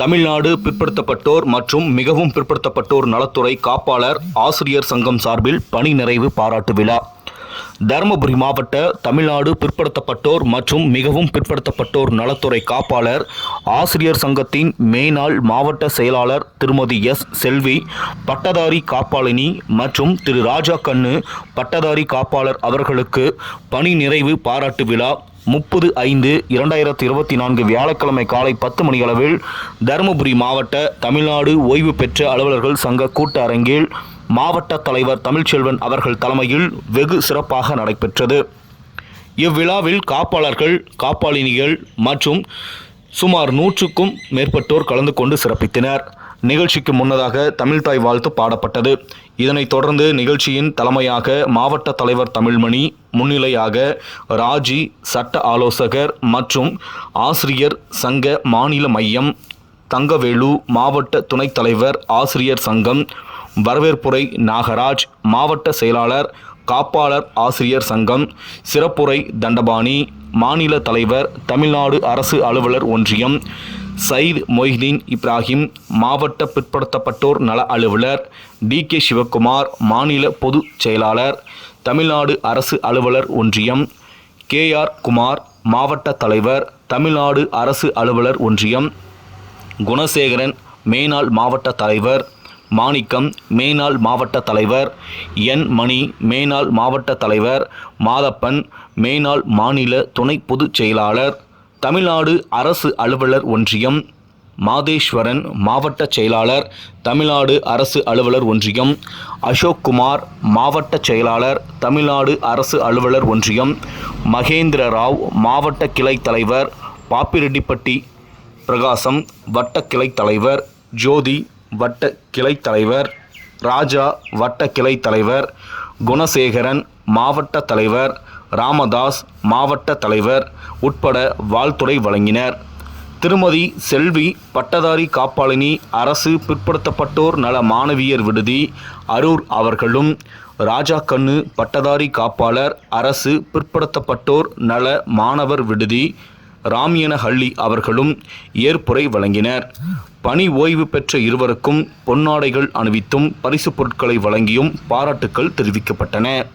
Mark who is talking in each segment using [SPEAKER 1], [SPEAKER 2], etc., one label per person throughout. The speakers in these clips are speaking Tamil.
[SPEAKER 1] தமிழ்நாடு பிற்படுத்தப்பட்டோர் மற்றும் மிகவும் பிற்படுத்தப்பட்டோர் நலத்துறை காப்பாளர் ஆசிரியர் சங்கம் சார்பில் பணி நிறைவு பாராட்டு விழா. தருமபுரி மாவட்ட தமிழ்நாடு பிற்படுத்தப்பட்டோர் மற்றும் மிகவும் பிற்படுத்தப்பட்டோர் நலத்துறை காப்பாளர் ஆசிரியர் சங்கத்தின் மேனாள் மாவட்ட செயலாளர் திருமதி எஸ் செல்வி பட்டதாரி காப்பாளினி மற்றும் திரு ராஜா கண்ணு பட்டதாரி காப்பாளர் அவர்களுக்கு பணி நிறைவு பாராட்டு விழா. முப்பது ஐந்து இரண்டாயிரத்தி இருபத்தி நான்கு வியாழக்கிழமை காலை பத்து மணியளவில் தருமபுரி மாவட்ட தமிழ்நாடு ஓய்வு பெற்ற அலுவலர்கள் சங்க கூட்ட அரங்கில் மாவட்ட தலைவர் தமிழ்ச்செல்வன் அவர்கள் தலைமையில் வெகு சிறப்பாக நடைபெற்றது. இவ்விழாவில் காப்பாளர்கள் காப்பாளினிகள் மற்றும் சுமார் நூற்றுக்கும் மேற்பட்டோர் கலந்து கொண்டு சிறப்பித்தனர். நிகழ்ச்சிக்கு முன்னதாக தமிழ்தாய் வாழ்த்து பாடப்பட்டது. இதனைத் தொடர்ந்து நிகழ்ச்சியின் தலைமையாக மாவட்ட தலைவர் தமிழ்மணி முன்னிலையாக ராஜி சட்ட ஆலோசகர் மற்றும் ஆசிரியர் சங்க மாநில மையம் தங்கவேலு மாவட்ட துணைத் தலைவர் ஆசிரியர் சங்கம் வரவேற்புரை நாகராஜ் மாவட்ட செயலாளர் காப்பாளர் ஆசிரியர் சங்கம் சிறப்புரை தண்டபாணி மாநில தலைவர் தமிழ்நாடு அரசு அலுவலர் ஒன்றியம் சயித் மொய்தீன் இப்ராஹிம் மாவட்ட பிற்படுத்தப்பட்டோர் நல அலுவலர் டி கே சிவக்குமார் மாநில பொதுச் செயலாளர் தமிழ்நாடு அரசு அலுவலர் ஒன்றியம் கே ஆர் குமார் மாவட்ட தலைவர் தமிழ்நாடு அரசு அலுவலர் ஒன்றியம் குணசேகரன் மேனாள் மாவட்ட தலைவர் மாணிக்கம் மேனாள் மாவட்ட தலைவர் என் மணி மேனாள் மாவட்ட தலைவர் மாதப்பன் மேனாள் மாநில துணை பொதுச் செயலாளர் தமிழ்நாடு அரசு அலுவலர் ஒன்றியம் மாதேஸ்வரன் மாவட்ட செயலாளர் தமிழ்நாடு அரசு அலுவலர் ஒன்றியம் அசோக்குமார் மாவட்ட செயலாளர் தமிழ்நாடு அரசு அலுவலர் ஒன்றியம் மகேந்திர ராவ் மாவட்ட கிளை தலைவர் பாப்பிரெட்டிப்பட்டி பிரகாசம் வட்ட கிளை தலைவர் ஜோதி வட்ட கிளை தலைவர் ராஜா வட்ட கிளை தலைவர் குணசேகரன் மாவட்ட தலைவர் ராமதாஸ் மாவட்ட தலைவர் உட்பட வாழ்த்துரை வழங்கினர். திருமதி செல்வி பட்டதாரி காப்பாளினி அரசு பிற்படுத்தப்பட்டோர் நல மாணவியர் விடுதி அரூர் அவர்களும் ராஜா கண்ணு பட்டதாரி காப்பாளர் அரசு பிற்படுத்தப்பட்டோர் நல மாணவர் விடுதி ராமியனஹள்ளி அவர்களும் ஏற்புரை வழங்கினர். பணி ஓய்வு பெற்ற இருவருக்கும் பொன்னாடைகள் அணிவித்தும் பரிசுப் பொருட்களை வழங்கியும் பாராட்டுக்கள் தெரிவிக்கப்பட்டன.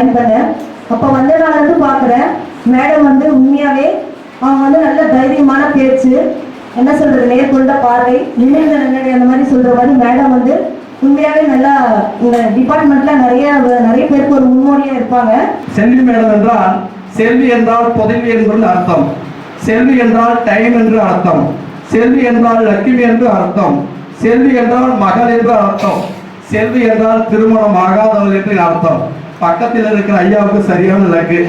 [SPEAKER 2] ஜாயின் பண்ணேன். அப்போ வந்த நாள்லேருந்து பார்க்குறேன். மேடம் வந்து உண்மையாகவே அவங்க வந்து நல்ல தைரியமான பேச்சு. என்ன சொல்கிறது நேர்கொண்ட பார்வை நினைந்த நன்னடை அந்த மாதிரி சொல்கிற மாதிரி மேடம் வந்து உண்மையாகவே நல்லா இந்த டிபார்ட்மெண்ட்டில் நிறைய நிறைய பேருக்கு ஒரு முன்னோடியாக இருப்பாங்க.
[SPEAKER 3] செல்வி மேடம் என்றால் செல்வி என்றால் புதவி என்று அர்த்தம். செல்வி என்றால் டைம் என்று அர்த்தம். செல்வி என்றால் லட்சுமி என்று அர்த்தம். செல்வி என்றால் மகள் என்று அர்த்தம். செல்வி என்றால் திருமணம் ஆகாதவள் என்று அர்த்தம். பக்கத்தில் இருக்கிற ஐயாவுக்கு சரியான லக்கு.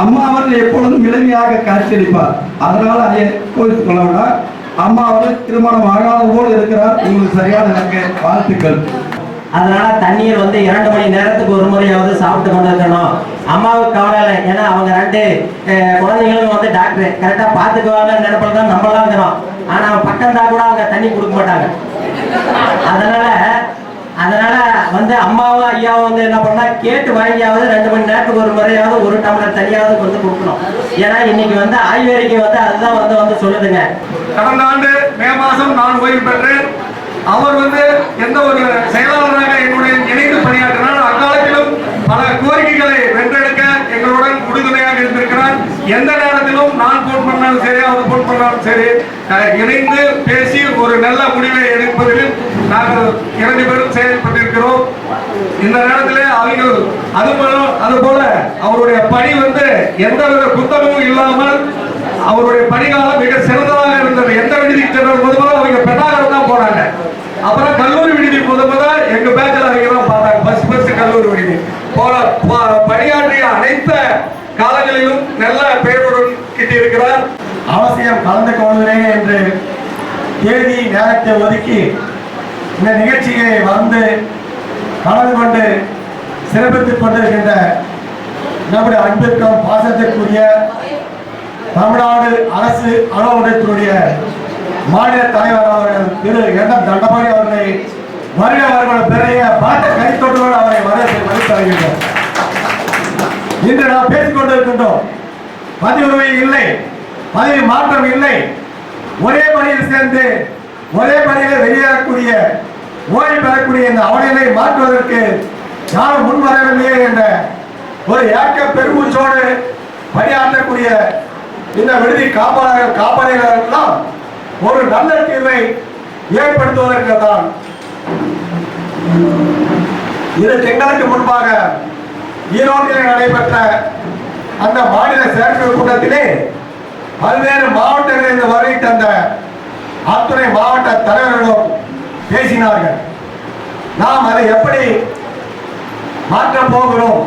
[SPEAKER 3] அம்மா அவர்கள் எப்பொழுதும் இளமையாக காட்சியளிப்பார் அதனால ஐயா கோவித்துக் கொள்ள வேண்டாம் அம்மா அவர்கள் திருமணம் ஆகாத போல் இருக்கிறார். உங்களுக்கு சரியான லக்கு. வாழ்த்துக்கள்.
[SPEAKER 4] அதனால தண்ணீர் வந்து இரண்டு மணி நேரத்துக்கு ஒரு முறையாவது சாப்பிட்டு கொண்டு இருக்கணும் அம்மாவுக்கு கவலை இல்லை. ஏன்னா அவங்க ரெண்டு குழந்தைகளும் குழந்தைங்களும் வந்து டாக்டர். கரெக்டாக பாத்துக்குவாங்க நினைப்பில் தான் நம்மளாம் இருக்கிறோம். ஆனா பக்கம் தான் கூட அவங்க தண்ணி கொடுக்க மாட்டாங்க. அதனால அதனால வந்து அம்மாவும் ஐயாவும் வந்து என்ன பண்ணா கேட்டு வாங்கியாவது ரெண்டு மணி நேரத்துக்கு ஒரு முறையாவது ஒரு டம்ளர் தனியாவது வந்து கொடுக்கணும். ஏன்னா இன்னைக்கு வந்து ஆய்வறிக்கை வந்து அதுதான் வந்து வந்து சொல்லுதுங்க.
[SPEAKER 3] கடந்த ஆண்டு மே மாதம் நான் ஓய்வு பெற்றேன். அவர் வந்து எந்த ஒரு செயலாளராக என்னுடைய இணைந்து பணியாற்றினார் அக்காலத்திலும் பல எந்த நேரத்திலும் நான் போன் பண்ணாலும் சரி அவர் போன் பண்ணாலும் சரி இணைந்து பேசி ஒரு நல்ல முடிவை எடுப்பதில் நாங்கள் இரண்டு பேரும் செயல்பட்டிருக்கிறோம். இந்த நேரத்தில் அவங்க அது போல அது போல அவருடைய பணி வந்து எந்தவித புத்தகமும் இல்லாமல் அவருடைய பணிகாலம் மிக சிறந்ததாக இருந்தது. எந்த விடுதி சென்றது முதல்ல அவங்க பெட்டாகரம் தான் போனாங்க. அப்புறம் கல்லூரி விடுதி முதல்ல எங்க பேச்சில் அவங்க தான் பார்த்தாங்க. பஸ் பஸ் கல்லூரி விடுதி. போல ப- பணியாற்றிய அனைத்து காலங்களிலும் நல்ல பெயருடன் கிட்டியிருக்கிறார். அவசியம் கலந்து கொள்கிறேன் என்று தேதி நேரத்தை ஒதுக்கி இந்த நிகழ்ச்சியை வந்து கலந்து கொண்டு சிறப்பித்துக் கொண்டிருக்கின்ற நம்முடைய அன்பிற்கும் பாசத்திற்குரிய தமிழ்நாடு அரசு அலுவலகத்தினுடைய மாநில தலைவர் அவர்கள் திரு எண்ணம் தண்டபாணி அவர்களை வருக அவர்கள் பெரிய பாட்ட அவரை அவரை வரவேற்று மதித்தருகின்றோம் இன்று நாம் பேசிக்கொண்டிருக்கின்றோம். பதவி இல்லை பதவி மாற்றம் இல்லை. ஒரே பணியில் சேர்ந்து ஒரே பணியில் வெளியேறக்கூடிய ஓய்வு பெறக்கூடிய இந்த அவநிலை மாற்றுவதற்கு யாரும் முன் வரவில்லையே என்ற ஒரு ஏக்க பெருமூச்சோடு பணியாற்றக்கூடிய இந்த விடுதி காப்பாளர்கள் காப்பாளர்களெல்லாம் ஒரு நல்ல தீர்வை ஏற்படுத்துவதற்கு தான் இரு திங்களுக்கு முன்பாக ஈரோட்டில் நடைபெற்ற அந்த மாநில செயற்குழு கூட்டத்திலே பல்வேறு மாவட்டங்களிலிருந்து வருகை தந்த அத்துறை மாவட்ட தலைவர்களும் பேசினார்கள். நாம் அதை எப்படி மாற்றப் போகிறோம்?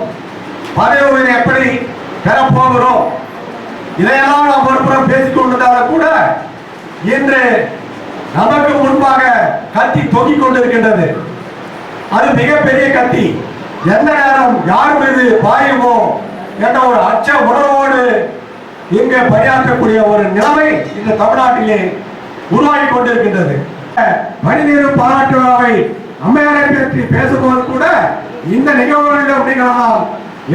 [SPEAKER 3] பதவி எப்படி பெறப்போகிறோம் இதையெல்லாம் நாம் ஒருபுறம் பேசிக் கொண்டிருந்தாலும் கூட இன்று நமக்கு முன்பாக கத்தி தொங்கிக் கொண்டிருக்கின்றது. அது மிகப்பெரிய கத்தி. எந்த நேரம் யார் மீது பாயுமோ என்ற ஒரு அச்ச உணர்வோடு இங்கே பணியாற்றக்கூடிய ஒரு நிலைமை இந்த தமிழ்நாட்டிலே உருவாகி கொண்டிருக்கின்றது. மனிதர் பாராட்டு விழாவை அம்மையாரை பற்றி பேசும்போது கூட இந்த நிகழ்வுகளிடம் நீங்கள்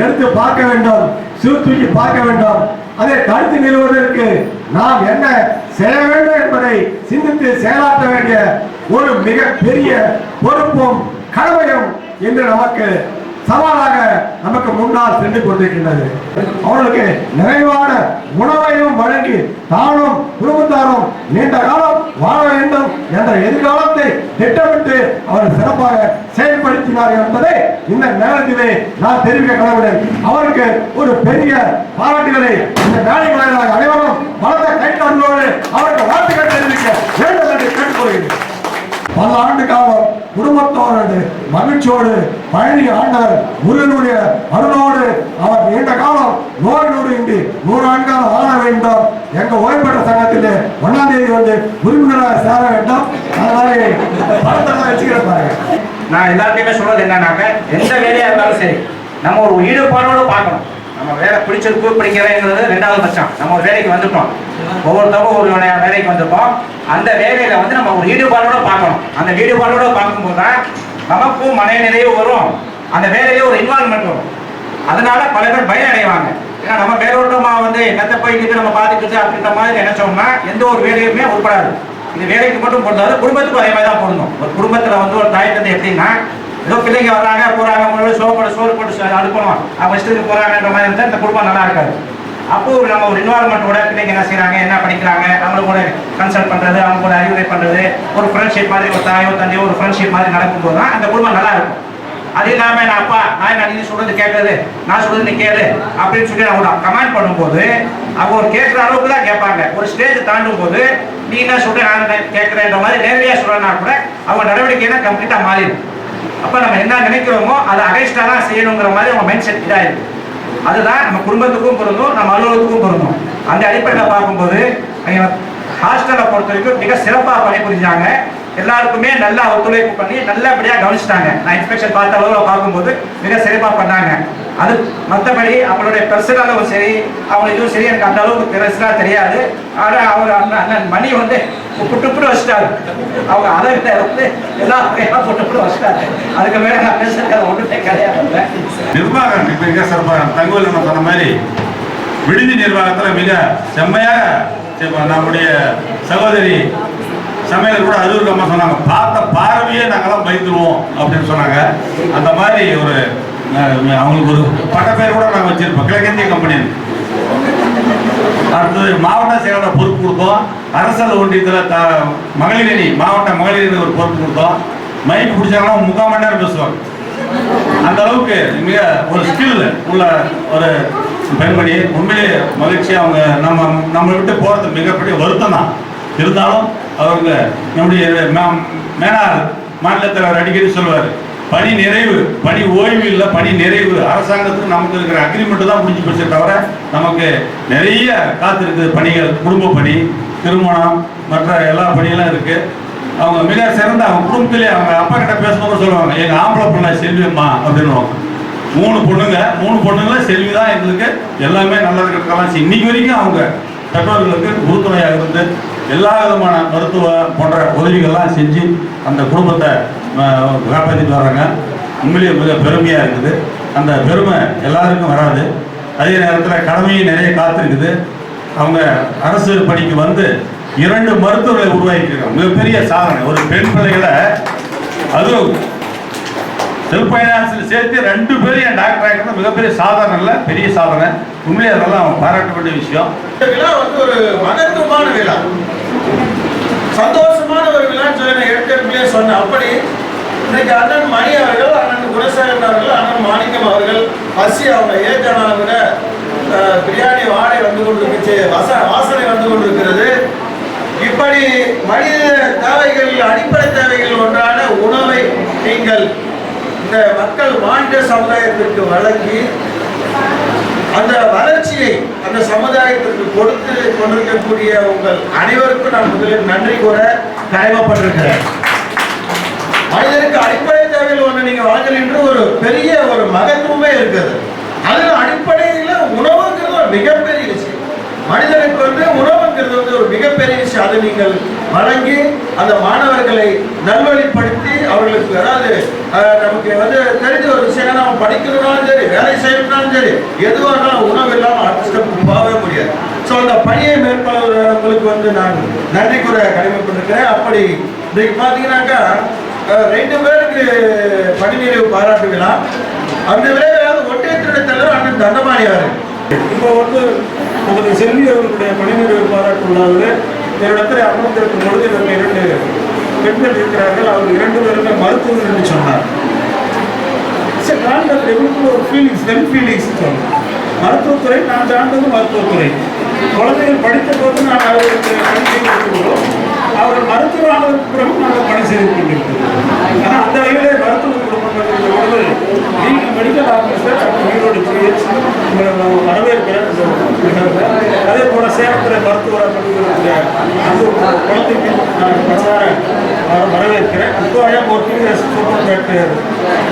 [SPEAKER 3] எடுத்து பார்க்க வேண்டும் சீர்தூக்கி பார்க்க வேண்டும். அதை கருத்து நிறுவுவதற்கு நாம் என்ன செய்ய வேண்டும் என்பதை சிந்தித்து செயலாற்ற வேண்டிய ஒரு மிக பெரிய பொறுப்பும் கடமையும் என்று நமக்கு சவாலாக நமக்கு முன்னால் சென்று கொண்டிருக்கின்றது. அவர்களுக்கு நிறைவான உணவையும் வழங்கி தானும் குடும்பத்தாரும் நீண்ட காலம் வாழ வேண்டும் என்ற எதிர்காலத்தை திட்டமிட்டு அவர் சிறப்பாக செயல்படுத்தினார் என்பதை இந்த நேரத்திலே நான் தெரிவிக்க கடவுடன் அவருக்கு ஒரு பெரிய பாராட்டுகளை இந்த வேலை அனைவரும் பலத்த கைத்தொண்டோடு அவருக்கு வாழ்த்துக்கள் தெரிவிக்க பல ஆண்டு காலம் குடும்பத்தோடு மகிழ்ச்சியோடு பழனி ஆண்டார் முருகனுடைய அருளோடு அவர் நீண்ட காலம் நோய் நூறு இன்றி நூறு ஆண்டுகள் ஆள வேண்டும். எங்க ஓய்வுபெற்ற சங்கத்திலே ஒன்னாம் தேதி வந்து உறுப்பினராக சேர வேண்டும். அதனாலே படத்தெல்லாம் வச்சுக்கிறேன் பாருங்க.
[SPEAKER 5] நான் எல்லாத்தையுமே சொல்றது என்னன்னாக்க எந்த வேலையா இருந்தாலும் சரி நம்ம ஒரு ஈடுபாடோடு பார்க்கணும். நம்ம வேலை பிடிச்சிருக்கு பிடிக்கிறேங்கிறது ரெண்டாவது பட்சம் நம்ம ஒரு வேலைக்கு வந்துட்டோம். ஒவ்வொருத்தரும் ஒரு வேலைக்கு வந்திருப்போம் அந்த வேலையில வந்து நம்ம ஒரு ஈடுபாடோட பார்க்கணும். அந்த ஈடுபாடோட பார்க்கும்போது தான் நமக்கும் மனநிலையும் வரும். அந்த வேலையிலே ஒரு இன்வால்மெண்ட் வரும். அதனால பல பேர் பயம் அடைவாங்க ஏன்னா நம்ம மேலோட்டமா வந்து என்னத்தை போய் நம்ம பாத்துக்கிட்டு அப்படின்ற மாதிரி நினைச்சோம்னா எந்த ஒரு வேலையுமே உட்படாது இது வேலைக்கு மட்டும் பொருந்தாது குடும்பத்துக்கும் அதே மாதிரி தான் பொருந்தும். ஒரு குடும்பத்துல வந்து ஒரு தாய் தந்தை எப்படின்னா ஏதோ பிள்ளைங்க வர்றாங்க போறாங்க முன்னாடி சோறு போட்டு சோறு போட்டு அனுப்பணும். அவங்க இஷ்டத்துக்கு போறாங்கன்ற மாதிரி இருந்தால் இந்த குடும்பம் நல்லா இருக்காது. அப்போ ஒரு நம்ம ஒரு இன்வால்மெண்ட்டோட பிள்ளைங்க என்ன செய்கிறாங்க என்ன படிக்கிறாங்க அவங்க கூட கன்சல்ட் பண்றது அவங்க கூட அறிவுரை பண்றது ஒரு ஃப்ரெண்ட்ஷிப் மாதிரி ஒரு தாயோ தந்தையோ ஒரு ஃப்ரெண்ட்ஷிப் மாதிரி நடக்கும்போது தான் அந்த குடும்பம் நல்லா இருக்கும். அது இல்லாம நான் அப்பா நான் என்ன நீ சொல்றது கேட்கறது நான் சொல்றது நீ கேளு அப்படின்னு சொல்லி அவங்க கமெண்ட் பண்ணும்போது அவங்க ஒரு கேட்குற அளவுக்கு தான் கேட்பாங்க. ஒரு ஸ்டேஜ் தாண்டும் போது நீ என்ன சொல்ற நான் என்ன கேட்கிறேன்ற மாதிரி நேரடியா சொல்றேன்னா கூட அவங்க நடவடிக்கைனா கம்ப்ளீட்டா மாறிடும். அப்ப நம்ம என்ன நினைக்கிறோமோ அதை அகைஸ்டா தான் செய்யணுங்கிற மாதிரி அவங்க மைண்ட் செட் இதாயிருக்கு அதுதான் நம்ம குடும்பத்துக்கும் பொருந்தும் நம்ம அலுவலகத்துக்கும் பொருந்தும். அந்த அடிப்படையில் பார்க்கும்போது ஹாஸ்டலை பொறுத்த வரைக்கும் மிக சிறப்பாக பணிபுரிஞ்சாங்க. எல்லாருக்குமே நல்லா ஒத்துழைப்பு பண்ணி நல்லபடியா கவனிச்சிட்டாங்க. நான் இன்ஸ்பெக்ஷன் பார்த்த அளவில் பார்க்கும்போது மிக சிறப்பாக பண்ணாங்க. அது மற்றபடி அவங்களுடைய பர்சனலும் சரி அவங்க இதுவும் சரி எனக்கு அந்த அளவுக்கு பெருசாக தெரியாது. ஆனால் அவர் அண்ணன் அண்ணன் மணி வந்து புட்டு புட்டு வச்சுட்டாரு. அவங்க அதை வந்து எல்லா வகையெல்லாம் புட்டு புட்டு வச்சுட்டாரு அதுக்கு மேலே நான் பேசுறது ஒன்றுமே கிடையாது.
[SPEAKER 6] நிர்வாகம் இப்ப சிறப்பாக தகவல் நம்ம சொன்ன மாதிரி விடுதி நிர்வாகத்துல மிக செம்மையாக நம்முடைய சகோதரி சமையல் கூட அறுபது அம்மா சொன்னாங்க பார்த்த பார்வையே நாங்களாம் பயந்துருவோம் அப்படின்னு சொன்னாங்க. அந்த மாதிரி ஒரு அவங்களுக்கு ஒரு பட்ட பேர் கூட நாங்கள் வச்சிருப்போம். கிழக்கிந்திய கம்பெனி அடுத்தது மாவட்ட செயலாளர் பொறுப்பு கொடுத்தோம். அரசல் ஒன்றியத்தில் த மகளிர் அணி மாவட்ட மகளிர் அணி ஒரு பொறுப்பு கொடுத்தோம். மைக் பிடிச்சாங்கன்னா முக்கால் மணி நேரம் பேசுவாங்க. அந்த அளவுக்கு மிக ஒரு ஸ்கில் உள்ள ஒரு பெண்மணி. உண்மையிலே மகிழ்ச்சி அவங்க நம்ம நம்மளை விட்டு போகிறது மிகப்பெரிய வருத்தம் தான் இருந்தாலும் அவங்க நம்முடைய மே- மேனார் மாநில தலைவர் அடிக்கடி சொல்லுவார் பணி நிறைவு பணி ஓய்வு இல்லை பணி நிறைவு. அரசாங்கத்துக்கு நமக்கு இருக்கிற அக்ரிமெண்ட் தான் முடிஞ்சு போச்சே தவிர நமக்கு நிறைய காத்திருக்குது பணிகள் குடும்ப பணி திருமணம் மற்ற எல்லா பணியெல்லாம் இருக்கு. அவங்க மிக சிறந்த அவங்க குடும்பத்திலே அவங்க அப்பா கிட்ட பேசும்போது சொல்லுவாங்க எங்க ஆம்பளை பிள்ளை செல்வியம்மா அப்படின்னுவாங்க. மூணு பொண்ணுங்க மூணு பொண்ணுங்கள செல்வி தான் எங்களுக்கு எல்லாமே நல்லதுக்கெல்லாம் செய்யும். இன்னைக்கு வரைக்கும் அவங்க பெற்றோர்களுக்கு உறுதுணையாக இருந்து எல்லா விதமான மருத்துவ போன்ற உதவிகள்லாம் செஞ்சு அந்த குடும்பத்தை காப்பாற்றிட்டு வர்றாங்க. உண்மையிலேயே மிக பெருமையாக இருக்குது. அந்த பெருமை எல்லாருக்கும் வராது. அதே நேரத்தில் கடமையும் நிறைய காத்திருக்குது. அவங்க அரசு பணிக்கு வந்து இரண்டு மருத்துவர்களை உருவாக்கியிருக்காங்க. மிகப்பெரிய சாதனை. ஒரு பெண் பிள்ளைகளை அதுவும் செல்ஃப் ஃபைனான்ஸில் சேர்த்து ரெண்டு பேரும் என் டாக்டர் ஆகிறது மிகப்பெரிய சாதனை இல்லை பெரிய சாதனை. உண்மையிலே அதெல்லாம் பாராட்ட வேண்டிய விஷயம்.
[SPEAKER 7] இந்த விழா வந்து ஒரு மகத்துவமான விழா. சந்தோஷமான ஒரு விழான்னு சொல்லி நான் ஏற்கனவே சொன்னேன். அப்படி இன்னைக்கு அண்ணன் மணி அவர்கள் அண்ணன் குணசேகரன் அவர்கள் அண்ணன் மாணிக்கம் அவர்கள் பசி அவங்க ஏற்கனவே கூட பிரியாணி வாடை வந்து கொண்டிருக்கு வச வாசனை வந்து கொண்டிருக்கிறது. இப்படி மனித தேவைகள் அடிப்படை தேவைகள் ஒன்றான உணவை நீங்கள் இந்த மக்கள் மாநில சமுதாயத்திற்கு வழங்கி அந்த வளர்ச்சியை அந்த சமுதாயத்திற்கு கொடுத்து கொண்டிருக்கக்கூடிய உங்கள் அனைவருக்கும் நான் முதலில் நன்றி கூற கடமைப்பட்டிருக்கிறேன். மனிதனுக்கு அடிப்படை தேவையில் ஒன்று நீங்க என்று ஒரு பெரிய ஒரு மகத்துவமே இருக்குது. அதில் அடிப்படையில் உணவுங்கிறது ஒரு மிகப்பெரிய விஷயம். மனிதனுக்கு வந்து உணவுங்கிறது வந்து ஒரு மிகப்பெரிய விஷயம். அதை நீங்கள் வழங்கி அந்த மாணவர்களை நல்வழிப்படுத்தி அவர்களுக்கு அதாவது நமக்கு வந்து தெரிஞ்ச ஒரு விஷயம் நம்ம படிக்கணும்னாலும் சரி வேலை செய்யணும்னாலும் சரி எதுவாக இருந்தாலும் உணவு இல்லாமல் அடுத்த ஸ்டெப் போகவே முடியாது. ஸோ அந்த பணியை மேற்கொள்வதற்கு வந்து நான் நன்றி கூற கடமைப்பட்டிருக்கிறேன். அப்படி இன்னைக்கு பார்த்தீங்கன்னாக்கா ரெண்டு பேருக்கு பணி நிறைவு பாராட்டு விழா. அந்த விளையாட்டு ஒன்றியத்தினுடைய தலைவர் அண்ணன் தண்டபாணி அவர்கள்.
[SPEAKER 8] இப்போ வந்து நமது செல்வி அவர்களுடைய பணிநிறைவு பாராட்டு உள்ளாவது என்னிடத்தில் அமர்ந்திருக்கும் பொழுது எனக்கு இரண்டு பெண்கள் இருக்கிறார்கள். அவர் இரண்டு பேருமே மருத்துவர் என்று சொன்னார். சரி நான் அது ஒரு ஃபீலிங்ஸ் வெல் ஃபீலிங்ஸ் சொன்னேன். மருத்துவத்துறை நான் சார்ந்தது மருத்துவத்துறை. குழந்தைகள் படித்த போது நான் அவர்களுக்கு பணி செய்து கொடுக்கிறோம் அவர்கள் மருத்துவர் ஆனதற்கு பிறகு நாங்கள் பணி செய்து கொண்டிருக்கிறோம் ஆனால் அந்த வகையிலே மருத்துவ குடும்பங்கள் நீங்கள் மெடிக்கல் ஆஃபீஸர் ஈரோடு ஜிஹெச் உங்களை நான் வரவேற்கிறேன் அதே போல் சேலத்தில் மருத்துவராக படிக்கிறதுக்கு அந்த குழந்தைக்கு நான் பிரச்சார வரவேற்கிறேன் இப்போ I am working as super at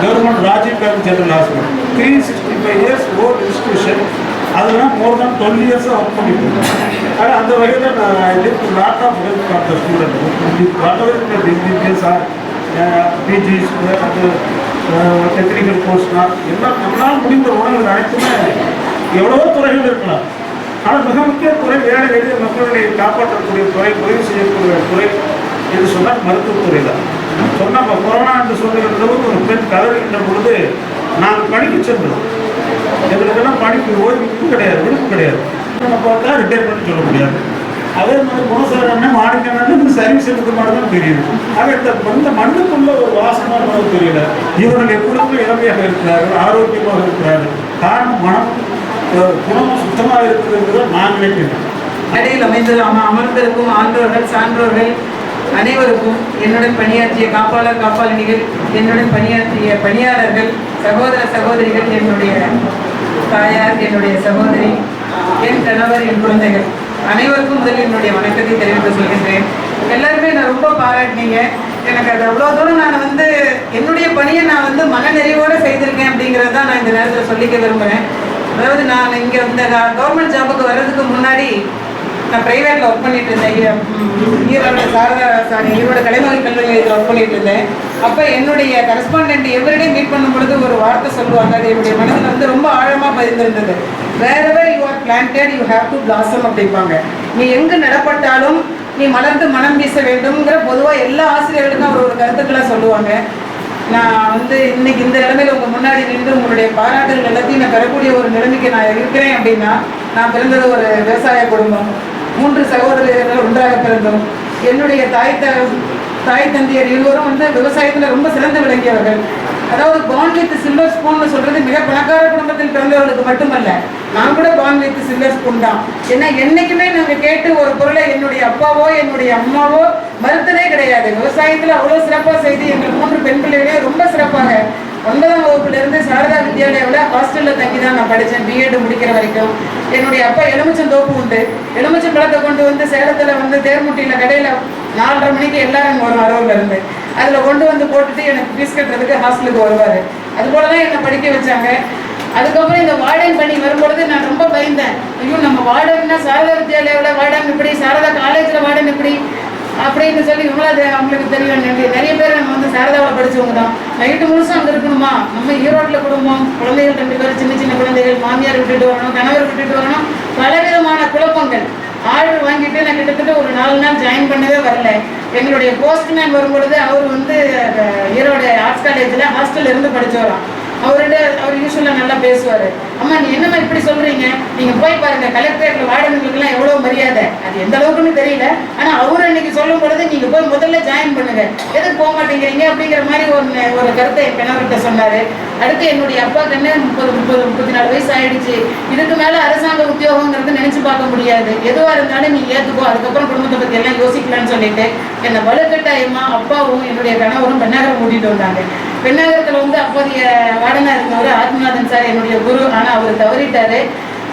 [SPEAKER 8] government Rajiv Gandhi general hospital three sixty five years old institution அதெல்லாம் மோர் தென் டுவெல் இயர்ஸாக ஒர்க் பண்ணிட்டு ஆனால் அந்த வகையில் நான் இது lot of help for the student வரவேற்கிற ever business or PGs அது டெக்னிக்கல் கோர்ஸ்னா என்ன நம்மளால் முடிந்த உணவுகள் அனைத்துமே எவ்வளவோ துறைகள் இருக்கலாம். ஆனால் மிக முக்கிய துறை வேலை எளிய மக்களுடைய காப்பாற்றக்கூடிய துறை உதவி செய்யக்கூடிய துறை என்று சொன்னால் மருத்துவத்துறை தான் சொன்ன நம்ம கொரோனா என்று சொல்லுகிற அளவுக்கு ஒரு பெண் கதறுகின்ற பொழுது நாங்கள் பணிக்கு சென்றோம் எங்களுக்கெல்லாம் பணிக்கு ஓய்வு கிடையாது விடுப்பு கிடையாது. நம்ம பார்த்தா ரிட்டையர்மெண்ட் சொல்ல முடியாது. அதே மாதிரி குணசாரண்ணே மாணிக்கண்ணு சர்வீஸ் எடுக்க மாதிரி தான் தெரியுது. ஆக இந்த இந்த மண்ணுக்குள்ள ஒரு வாசமான உணவு தெரியல. இவர்கள் எப்பொழுதும் இளமையாக இருக்கிறார்கள் ஆரோக்கியமாக இருக்கிறார்கள். காரணம் மனம் குணம் சுத்தமாக இருக்கிறது நான் நினைக்கிறேன்.
[SPEAKER 9] மேடையில் அமைந்த அமர்ந்திருக்கும் ஆன்றோர்கள் சான்றோர்கள் அனைவருக்கும் என்னுடன் பணியாற்றிய காப்பாளர் காப்பாளினிகள் என்னுடன் பணியாற்றிய பணியாளர்கள் சகோதர சகோதரிகள் என்னுடைய தாயார் என்னுடைய சகோதரி என் கணவர் என் குழந்தைகள். அனைவருக்கும் முதலில் என்னுடைய வணக்கத்தை தெரிவித்து சொல்கின்றேன் எல்லாருமே நான் ரொம்ப பாராட்டினீங்க. எனக்கு அது அவ்வளோ தூரம் நான் வந்து என்னுடைய பணியை நான் வந்து மன நிறைவோடு செய்திருக்கேன் அப்படிங்கிறது தான் நான் இந்த நேரத்தில் சொல்லிக்க விரும்புகிறேன் அதாவது நான் இங்கே இந்த கவர்மெண்ட் ஜாபுக்கு வர்றதுக்கு முன்னாடி நான் ப்ரைவேட்டில் ஒர்க் பண்ணிட்டு இருந்தேன். ஈரோட சாரதா சாரி ஈரோட கலைமகள் கல்லூரியில் ஒர்க் பண்ணிட்டு இருந்தேன். அப்போ என்னுடைய கரஸ்பாண்டன்ட் எவ்ரிடே மீட் பண்ணும் பொழுது ஒரு வார்த்தை சொல்லுவாங்க. அது என்னுடைய மனதில் வந்து ரொம்ப ஆழமாக பதிந்திருந்தது. Wherever you are planted you have to blossom அப்படிப்பாங்க நீ எங்கு நடப்பட்டாலும் நீ மலர்ந்து மனம் வீச வேண்டும்ங்கிற பொதுவாக எல்லா ஆசிரியர்களுக்கும் அவர் ஒரு கருத்துக்களை சொல்லுவாங்க. நான் வந்து இன்னைக்கு இந்த நிலைமையில் உங்கள் முன்னாடி நின்று உங்களுடைய பாராட்டுகள் எல்லாத்தையும் நான் பெறக்கூடிய ஒரு நிலைமைக்கு நான் இருக்கிறேன் அப்படின்னா நான் பிறந்தது ஒரு விவசாய குடும்பம். மூன்று சகோதரர்கள் ஒன்றாக பிறந்தோம். என்னுடைய தாய் த தாய் தந்தையர் இருவரும் வந்து விவசாயத்தில் ரொம்ப சிறந்து விளங்கியவர்கள். அதாவது பான் வித் சில்வர் ஸ்பூன்னு சொல்றது மிக பணக்கார குடும்பத்தில் பிறந்தவர்களுக்கு மட்டுமல்ல நான் கூட பான் வித் சில்வர் ஸ்பூன் தான். ஏன்னா என்னைக்குமே நாங்க கேட்டு ஒரு பொருளை என்னுடைய அப்பாவோ என்னுடைய அம்மாவோ மறுத்ததே கிடையாது. விவசாயத்துல அவ்வளவு சிறப்பா செய்து எங்கள் மூன்று பெண் பிள்ளைகளே ரொம்ப சிறப்பாக ஒன்பதாம் வகுப்புல இருந்து சாரதா வித்யாலயாவில் ஹாஸ்டல்ல தங்கி தான் நான் படித்தேன். பிஎட் முடிக்கிற வரைக்கும். என்னுடைய அப்பா எலுமிச்சம் தோப்பு உண்டு. எலுமிச்சம் பழத்தை கொண்டு வந்து சேலத்துல வந்து தேர்முட்டியில கடையில நாலரை மணிக்கு எல்லாரும் வரும் அரவுல இருந்து. அதில் கொண்டு வந்து போட்டுட்டு எனக்கு ஃபீஸ் கட்டுறதுக்கு ஹாஸ்டலுக்கு வருவார். அது போல தான் என்னை படிக்க வச்சாங்க. அதுக்கப்புறம் இந்த வார்டன் பணி வரும்பொழுது நான் ரொம்ப பயந்தேன். ஐயோ நம்ம வார்டன்னா சாரதா வித்யாலயாவில் வார்டன் இப்படி சாரதா காலேஜில் வார்டன் இப்படி அப்படின்னு சொல்லி இவங்களா அவங்களுக்கு தெரியும். நிறைய பேர் நம்ம வந்து சாரதாவில் படிச்சவங்க தான் நைட்டு முழுசும் அங்கே இருக்கணுமா? நம்ம ஈரோட்டில் குடும்பம் குழந்தைகள் ரெண்டு பேரும் சின்ன சின்ன குழந்தைகள் மாமியார் விட்டுட்டு வரணும் கணவர் விட்டுட்டு வரணும். பலவிதமான குழப்பங்கள். ஆள் வாங்கிட்டு நான் கிட்டத்தட்ட ஒரு நாலு நாள் ஜாயின் பண்ணவே வரல. எங்களுடைய போஸ்ட்மேன் வரும்பொழுது அவர் வந்து ஈரோடு ஆர்ட்ஸ் காலேஜில் ஹாஸ்டல்ல இருந்து படித்தவரான் அவர்கிட்ட அவர் யூஸ்வலாக நல்லா பேசுவார். அம்மா நீ என்னம்மா இப்படி சொல்கிறீங்க நீங்கள் போய் பாருங்க கலெக்டரேட்டில் வார்டனுங்களுக்குலாம் எவ்வளோ மரியாதை. அது எந்த அளவுக்குன்னு தெரியல. ஆனால் அவர் அன்னைக்கு சொல்லும் பொழுது நீங்கள் போய் முதல்ல ஜாயின் பண்ணுங்க. எதுக்கு போக மாட்டேங்கிறீங்க? அப்படிங்கிற மாதிரி ஒரு ஒரு கருத்தை என் கணவர்கிட்ட சொன்னார். அடுத்து என்னுடைய அப்பா கண்ணு முப்பது முப்பது முப்பத்தி நாலு வயசு ஆயிடுச்சு. இதுக்கு மேலே அரசாங்க உத்தியோகங்கிறது நினச்சி பார்க்க முடியாது. எதுவாக இருந்தாலும் நீ ஏற்றுக்கோ அதுக்கப்புறம் குடும்பத்தை பற்றி எல்லாம் யோசிக்கலாம்னு சொல்லிட்டு என்னை வலுக்கட்டாயமா அப்பாவும் என்னுடைய கணவரும் பெண்ணாக கூட்டிகிட்டு வந்தாங்க. பெண்ணகத்தில் வந்து அப்போதைய வார்டனாக இருந்தவர் ஆத்மநாதன் சார் என்னுடைய குரு. ஆனால் அவர் தவறிட்டாரு.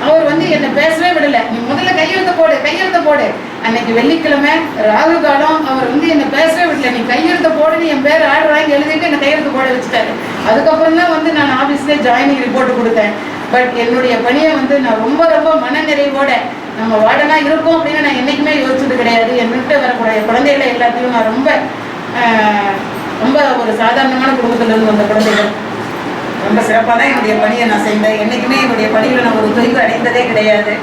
[SPEAKER 9] அவர் வந்து என்னை பேசவே விடல. நீ முதல்ல கையெழுத்த போடு கையெழுத்த போடு. அன்னைக்கு வெள்ளிக்கிழமை ராகு காலம் அவர் வந்து என்னை பேசவே விடல. நீ கையெழுத்த போடுன்னு என் பேர் ஆர்டர் வாங்கி எழுதிட்டு என்னை கையெழுத்து போட வச்சுட்டாரு. அதுக்கப்புறம் தான் வந்து நான் ஆஃபீஸ்லேயே ஜாயினிங் ரிப்போர்ட் கொடுத்தேன். பட் என்னுடைய பணியை வந்து நான் ரொம்ப ரொம்ப மனநிறைவோட நம்ம வார்டனாக இருக்கும் அப்படின்னு நான் என்னைக்குமே யோசிச்சது கிடையாது. என்கிட்ட வரக்கூடிய குழந்தைகளை எல்லாத்தையும் நான் ரொம்ப ரொம்ப ஒரு சாதாரணமான குடும்பத்திலிருந்து வந்த குழந்தைகள். ரொம்ப சிறப்பாக தான் என்னுடைய பணியை நான் செய்தேன். என்றைக்குமே என்னுடைய பணியில் நான் ஒரு தொய்வு அடைந்ததே கிடையாது.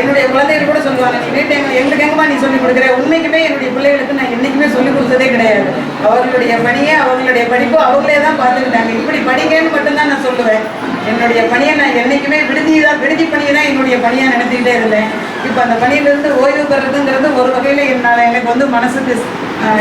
[SPEAKER 9] என்னுடைய குழந்தைகள் கூட சொல்லுவாங்க நீ வீட்டை எங்களுக்கு எங்கம்மா நீ சொல்லிக் கொடுக்குற? உண்மைக்குமே என்னுடைய பிள்ளைகளுக்கு நான் என்றைக்குமே சொல்லிக் கொடுத்ததே கிடையாது. அவர்களுடைய பணியை அவங்களுடைய படிப்பு அவங்களே தான் பார்த்துக்கிட்டாங்க. இப்படி படிங்கன்னு மட்டும்தான் நான் சொல்லுவேன். என்னுடைய பணியை நான் என்றைக்குமே விடுதி தான் விடுதி பணியை தான் என்னுடைய பணியாக நடத்திக்கிட்டே இருந்தேன். இப்போ அந்த பணியிலிருந்து ஓய்வு பெறதுங்கிறது ஒரு வகையில் என்னால் எனக்கு வந்து மனசுக்கு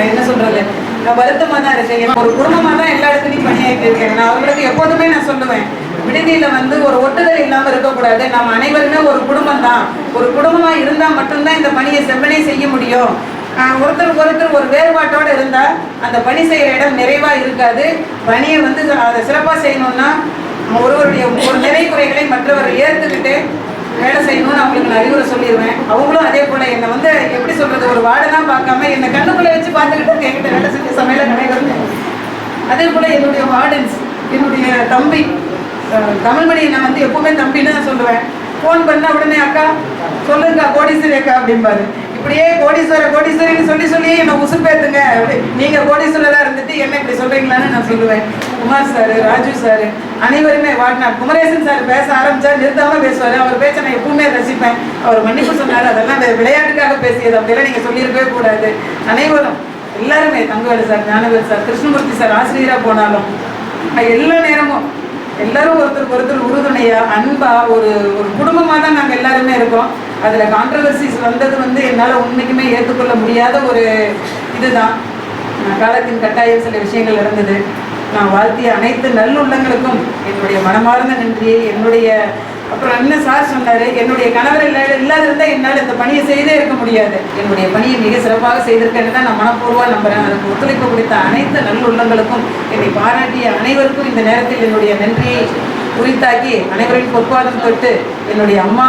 [SPEAKER 9] என்ன சொல்கிறது நான் வருத்தமாக தான் இருக்கேன். ஒரு குடும்பமாக தான் எல்லா இடத்துலையும் பணியாற்றி இருக்கேன். நான் அவங்களுக்கு எப்போதுமே நான் சொல்லுவேன் விடுதியில வந்து ஒரு ஒட்டுதல் இல்லாம இருக்கக்கூடாது. நாம் அனைவருமே ஒரு குடும்பம் தான். ஒரு குடும்பமா இருந்தா மட்டும்தான் இந்த பணியை செவ்வனே செய்ய முடியும். ஆஹ் ஒருத்தருக்கு ஒருத்தர் ஒரு வேறுபாட்டோடு இருந்தால் அந்த பணி செய்கிற இடம் நிறைவாக இருக்காது. பணியை வந்து அதை சிறப்பாக செய்யணும்னா ஒருவருடைய ஒரு நிறை குறைகளை மற்றவர் ஏற்றுக்கிட்டு வேலை செய்யணும்னு அவங்களுக்கு நான் அறிவுரை சொல்லிடுவேன் அவங்களும் அதே போல என்னை வந்து எப்படி சொல்றது ஒரு வார்டனாக பார்க்காம என்னை கண்ணுக்குள்ளே வச்சு பார்த்துக்கிட்டு என்கிட்ட வேலை செஞ்ச சமையல கிடையாது அதே போல என்னுடைய வார்டன்ஸ் என்னுடைய தம்பி அஹ், தமிழ்மணியை நான் வந்து எப்பவுமே தம்பின்னு தான் சொல்லுவேன். ஃபோன் பண்ணால் உடனே அக்கா சொல்லுங்க கோடீஸ்வரி அக்கா அப்படிம்பாரு. இப்படியே கோடீஸ்வர கோடீஸ்வரின்னு சொல்லி சொல்லி என்ன உசுப்பேத்துங்க நீங்க கோடீஸ்வரரா இருந்துட்டு என்ன இப்படி சொல்றீங்களான்னு நான் சொல்லுவேன். குமார் சார் ராஜு சார் அனைவருமே வாட்டினார் குமரேசன் சார் பேச ஆரம்பிச்சா நிறுத்தாம பேசுவார். அவர் பேச்ச நான் எப்பவுமே ரசிப்பேன். அவர் மன்னிப்பு சொன்னார். அதெல்லாம் விளையாட்டுக்காக பேசியது. அப்படியெல்லாம் நீங்க சொல்லியிருக்கவே கூடாது. அனைவரும் எல்லாருமே Thangavelu sir Gnanavel sir Krishnamoorthy sir ஆசிரியராக போனாலும் எல்லா நேரமும் எல்லாரும் ஒருத்தருக்கு ஒருத்தர் உறுதுணையா அன்பா ஒரு ஒரு குடும்பமா தான் நாங்கள் எல்லாருமே இருக்கோம். அதில் கான்ட்ரவர்சிஸ் வந்தது வந்து என்னால் உண்மைக்குமே ஏற்றுக்கொள்ள முடியாத ஒரு இதுதான். காலத்தின் கட்டாயம் சில விஷயங்கள் இருந்தது. நான் வாழ்த்திய அனைத்து நல்லுள்ளங்களுக்கும் என்னுடைய மனமார்ந்த நன்றியை என்னுடைய அப்புறம் என்ன சார் சொன்னார்? என்னுடைய கணவர் இல்லாத இருந்தா என்னால் இந்த பணியை செய்தே இருக்க முடியாது. என்னுடைய பணியை மிக சிறப்பாக செய்திருக்கேன்னு தான் நான் மனப்பூர்வா நம்புகிறேன் அதுக்கு ஒத்துழைப்பு கொடுத்த அனைத்து நல்லுள்ளங்களுக்கும் என்னை பாராட்டிய அனைவருக்கும் இந்த நேரத்தில் என்னுடைய நன்றியை குறித்தாக்கி அனைவரின் பொற்பாதம் தொட்டு என்னுடைய அம்மா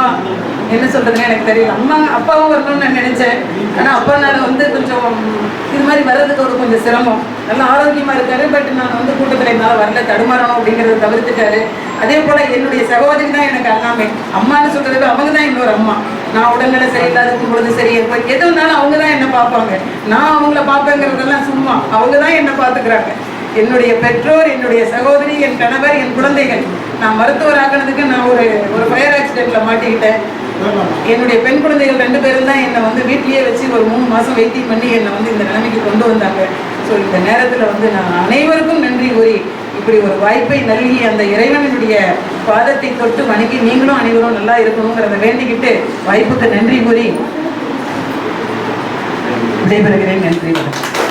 [SPEAKER 9] என்ன சொல்றதுன்னு எனக்கு தெரியல. அம்மா அப்பாவும் வரணும்னு நான் நினைச்சேன். ஆனா அப்பானால வந்து கொஞ்சம் இது மாதிரி வர்றதுக்கு ஒரு கொஞ்சம் சிரமம். நல்லா ஆரோக்கியமா இருக்காரு பட் நான் வந்து கூட்டத்தில் என்னால் வரல. தடுமாறணும் அப்படிங்கிறத தவிர்த்துட்டாரு. அதே போல என்னுடைய சகோதரி தான் எனக்கு எல்லாமே அம்மான்னு சொல்றதுக்கு அவங்க தான் இன்னொரு அம்மா. நான் உடல்நிலை சரியில்லாத இருக்கும் பொழுது சரி எப்ப எதுனாலும் அவங்க தான் என்ன பார்ப்பாங்க. நான் அவங்கள பார்ப்பேங்கிறதெல்லாம் சும்மா. அவங்க தான் என்ன பார்த்துக்கிறாங்க. என்னுடைய பெற்றோர் என்னுடைய சகோதரி என் கணவர் என் குழந்தைகள் நான் மருத்துவர் ஆக்கினதுக்கு நான் ஒரு ஒரு ஃபயர் ஆக்சிடென்ட்ல மாட்டிக்கிட்டேன். என்னுடைய பெண் குழந்தைகள் ரெண்டு பேரும் தான் என்னை வந்து வீட்லயே வச்சு ஒரு மூணு மாசம் வெயிட்டிங் பண்ணி என்னை வந்து இந்த நிலைமைக்கு கொண்டு வந்தாங்க. ஸோ இந்த நேரத்தில் வந்து நான் அனைவருக்கும் நன்றி கூறி இப்படி ஒரு வாய்ப்பை நல்கி அந்த இறைவனுடைய பாதத்தை தொட்டு வணங்கி நீங்களும் அனைவரும் நல்லா இருக்கணுங்கிறத வேண்டிக்கிட்டு வாய்ப்புக்கு நன்றி கூறி விடைபெறுகிறேன். நன்றி வணக்கம்.